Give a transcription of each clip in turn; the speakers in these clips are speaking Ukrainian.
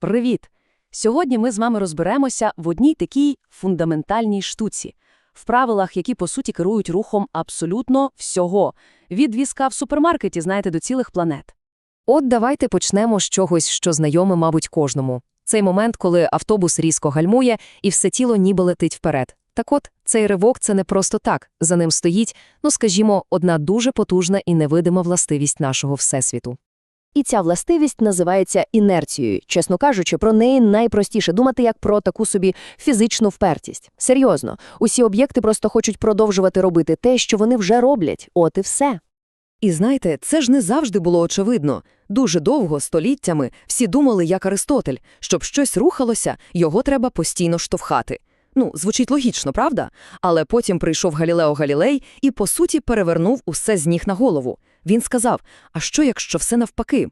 Привіт! Сьогодні ми з вами розберемося в одній такій фундаментальній штуці, в правилах, які, по суті, керують рухом абсолютно всього. Від візка в супермаркеті, знаєте, до цілих планет. От давайте почнемо з чогось, що знайоме, мабуть, кожному. Цей момент, коли автобус різко гальмує і все тіло ніби летить вперед. Так от, цей ривок – це не просто так. За ним стоїть, ну скажімо, одна дуже потужна і невидима властивість нашого Всесвіту. І ця властивість називається інерцією. Чесно кажучи, про неї найпростіше думати як про таку собі фізичну впертість. Серйозно, усі об'єкти просто хочуть продовжувати робити те, що вони вже роблять. От і все. І знаєте, це ж не завжди було очевидно. Дуже довго, століттями, всі думали, як Аристотель, щоб щось рухалося, його треба постійно штовхати. Ну, звучить логічно, правда? Але потім прийшов Галілео Галілей і, по суті, перевернув усе з ніг на голову. Він сказав, а що, якщо все навпаки?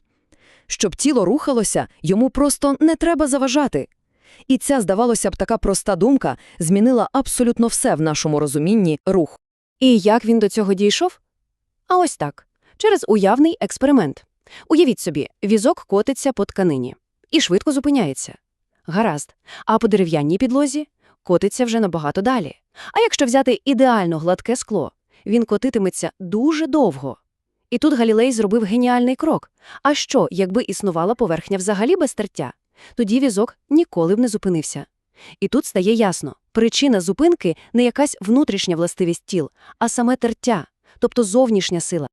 Щоб тіло рухалося, йому просто не треба заважати. І ця, здавалося б, така проста думка змінила абсолютно все в нашому розумінні рух. І як він до цього дійшов? А ось так. Через уявний експеримент. Уявіть собі, візок котиться по тканині і швидко зупиняється. Гаразд. А по дерев'яній підлозі котиться вже набагато далі. А якщо взяти ідеально гладке скло, він котитиметься дуже довго. І тут Галілей зробив геніальний крок. А що, якби існувала поверхня взагалі без тертя? Тоді візок ніколи б не зупинився. І тут стає ясно, причина зупинки не якась внутрішня властивість тіл, а саме тертя, тобто зовнішня сила.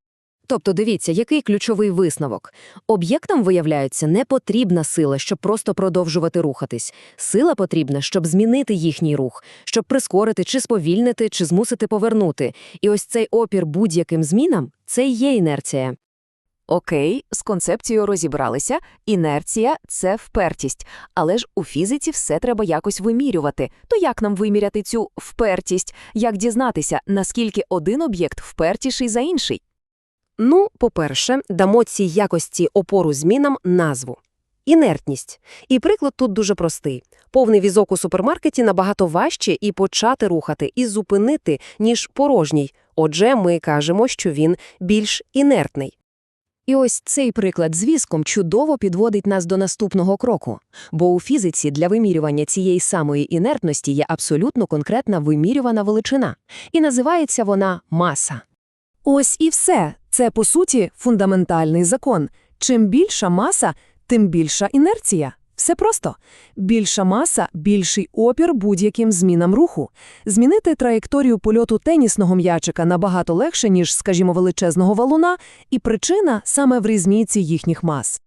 Тобто дивіться, який ключовий висновок. Об'єктам, виявляється, не потрібна сила, щоб просто продовжувати рухатись. Сила потрібна, щоб змінити їхній рух, щоб прискорити чи сповільнити, чи змусити повернути. І ось цей опір будь-яким змінам – це і є інерція. Окей, з концепцією розібралися. Інерція – це впертість. Але ж у фізиці все треба якось вимірювати. То як нам виміряти цю впертість? Як дізнатися, наскільки один об'єкт впертіший за інший? Ну, по-перше, дамо цій якості опору змінам назву. Інертність. І приклад тут дуже простий. Повний візок у супермаркеті набагато важче і почати рухати, і зупинити, ніж порожній. Отже, ми кажемо, що він більш інертний. І ось цей приклад з візком чудово підводить нас до наступного кроку. Бо у фізиці для вимірювання цієї самої інертності є абсолютно конкретна вимірювана величина. І називається вона маса. Ось і все. Це, по суті, фундаментальний закон. Чим більша маса, тим більша інерція. Все просто. Більша маса – більший опір будь-яким змінам руху. Змінити траєкторію польоту тенісного м'ячика набагато легше, ніж, скажімо, величезного валуна, і причина саме в різниці їхніх мас.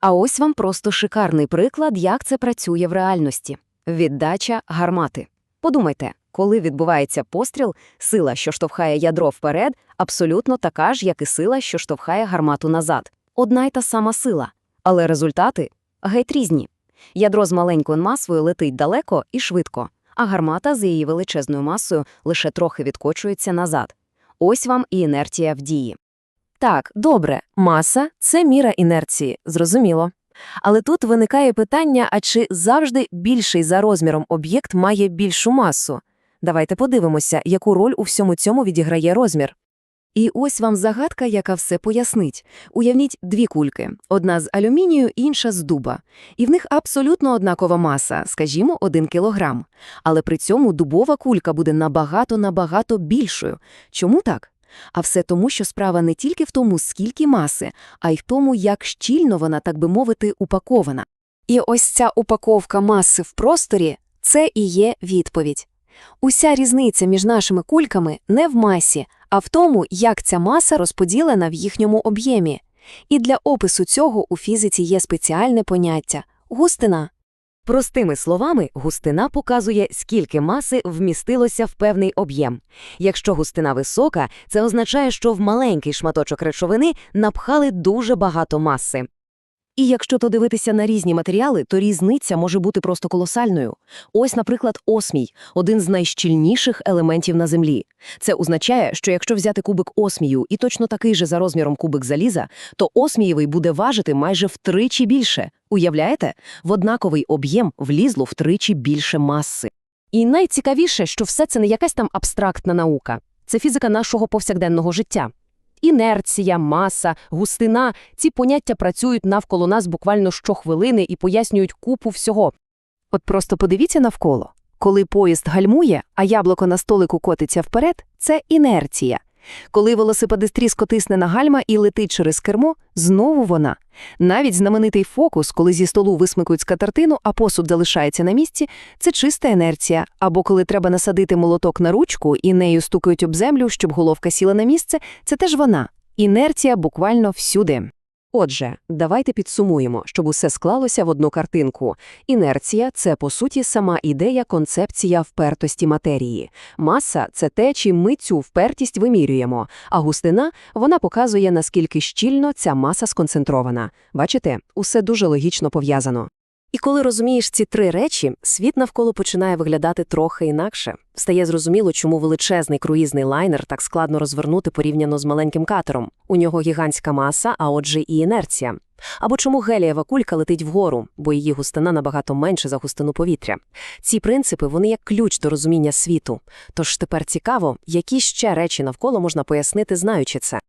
А ось вам просто шикарний приклад, як це працює в реальності. Віддача гармати. Подумайте, коли відбувається постріл, сила, що штовхає ядро вперед, абсолютно така ж, як і сила, що штовхає гармату назад. Одна й та сама сила. Але результати геть різні. Ядро з маленькою масою летить далеко і швидко, а гармата з її величезною масою лише трохи відкочується назад. Ось вам і інерція в дії. Так, добре, маса – це міра інерції, зрозуміло. Але тут виникає питання, а чи завжди більший за розміром об'єкт має більшу масу? Давайте подивимося, яку роль у всьому цьому відіграє розмір. І ось вам загадка, яка все пояснить. Уявніть дві кульки. Одна з алюмінію, інша з дуба. І в них абсолютно однакова маса, скажімо, 1 кілограм. Але при цьому дубова кулька буде набагато-набагато більшою. Чому так? А все тому, що справа не тільки в тому, скільки маси, а й в тому, як щільно вона, так би мовити, упакована. І ось ця упаковка маси в просторі – це і є відповідь. Уся різниця між нашими кульками не в масі, а в тому, як ця маса розподілена в їхньому об'ємі. І для опису цього у фізиці є спеціальне поняття – густина. Простими словами, густина показує, скільки маси вмістилося в певний об'єм. Якщо густина висока, це означає, що в маленький шматочок речовини напхали дуже багато маси. І якщо то дивитися на різні матеріали, то різниця може бути просто колосальною. Ось, наприклад, осмій – один з найщільніших елементів на Землі. Це означає, що якщо взяти кубик осмію і точно такий же за розміром кубик заліза, то осмієвий буде важити майже втричі більше. Уявляєте? В однаковий об'єм влізло втричі більше маси. І найцікавіше, що все це не якась там абстрактна наука. Це фізика нашого повсякденного життя. Інерція, маса, густина – ці поняття працюють навколо нас буквально щохвилини і пояснюють купу всього. От просто подивіться навколо. Коли поїзд гальмує, а яблуко на столику котиться вперед – це інерція. Коли велосипедист різко тисне на гальма і летить через кермо – знову вона. Навіть знаменитий фокус, коли зі столу висмикують скатертину, а посуд залишається на місці – це чиста інерція. Або коли треба насадити молоток на ручку і нею стукають об землю, щоб головка сіла на місце – це теж вона. Інерція буквально всюди. Отже, давайте підсумуємо, щоб усе склалося в одну картинку. Інерція – це, по суті, сама ідея, концепція впертості матерії. Маса – це те, чим ми цю впертість вимірюємо, а густина – вона показує, наскільки щільно ця маса сконцентрована. Бачите, усе дуже логічно пов'язано. І коли розумієш ці три речі, світ навколо починає виглядати трохи інакше. Стає зрозуміло, чому величезний круїзний лайнер так складно розвернути порівняно з маленьким катером. У нього гігантська маса, а отже і інерція. Або чому гелієва кулька летить вгору, бо її густина набагато менше за густину повітря. Ці принципи, вони як ключ до розуміння світу. Тож тепер цікаво, які ще речі навколо можна пояснити, знаючи це.